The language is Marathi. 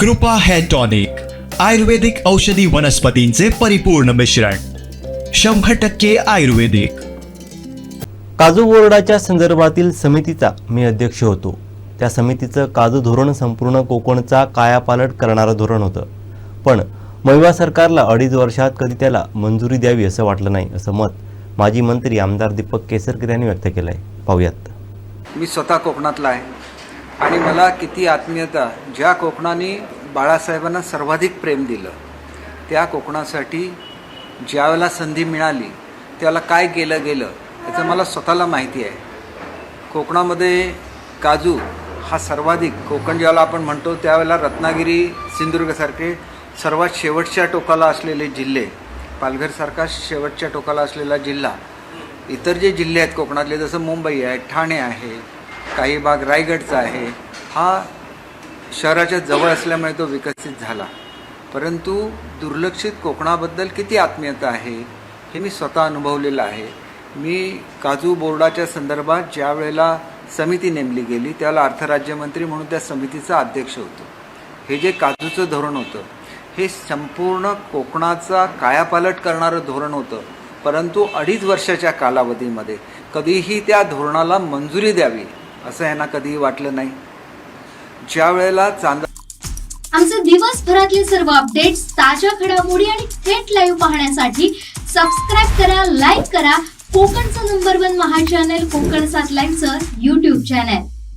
कृपा हेअर टॉनिक आयुर्वेदिक औषधी वनस्पतींचे परिपूर्ण मिश्रण शंभर टक्के आयुर्वेदिक. काजू बोर्डाच्या संदर्भातील समितीचा मी अध्यक्ष होतो. त्या समितीचं काजू धोरण संपूर्ण कोकणचा कायापालट करणारं धोरण होतं. पण मैवा सरकारला अडीच वर्षात कधी त्याला मंजुरी द्यावी असं वाटलं नाही असं मत माजी मंत्री आमदार दीपक केसरकर यांनी व्यक्त केलं आहे पाहूयात. मी स्वतः कोकणातला आहे. आणि मला किती आत्मीयता. ज्या कोकणाने बाळासाहेबांना सर्वाधिक प्रेम दिलं त्या कोकणासाठी ज्यावेळेला संधी मिळाली त्याला काय केलं गेलं याचं मला स्वतःला माहिती आहे. कोकणामध्ये काजू हा सर्वाधिक कोकण ज्यावेळेला आपण म्हणतो त्यावेळेला रत्नागिरी सिंधुदुर्गसारखे सर्वात शेवटच्या टोकाला असलेले जिल्हे पालघरसारखा शेवटच्या टोकाला असलेला जिल्हा इतर जे जिल्हे आहेत कोकणातले जसं मुंबई आहे ठाणे आहे काही भाग रायगडचा आहे. हा शहराच्या जवळ असल्यामुळे तो विकसित झाला. परंतु दुर्लक्षित कोकणाबद्दल किती आत्मीयता आहे हे मी स्वतः अनुभवलेलं आहे. मी काजू बोर्डाच्या संदर्भात ज्या वेळेला समिती नेमली गेली त्यावेळेला अर्थराज्यमंत्री म्हणून त्या समितीचा अध्यक्ष होतो. हे जे काजूचं धोरण होतं हे संपूर्ण कोकणाचा कायापालट करणारं धोरण होतं. परंतु अडीच वर्षाच्या कालावधीमध्ये कधीही त्या धोरणाला मंजुरी द्यावी असं यांना कधीही वाटलं नाही. ज्या वेळेला चांदा आमचे दिवसभरातले सर्व अपडेट्स ताज्या घडामोडी आणि थेट लाईव्ह पाहण्यासाठी सबस्क्राईब करा लाईक करा. कोकणचं number one Maha channel Kokan सात लाईव्हचं युट्यूब चॅनल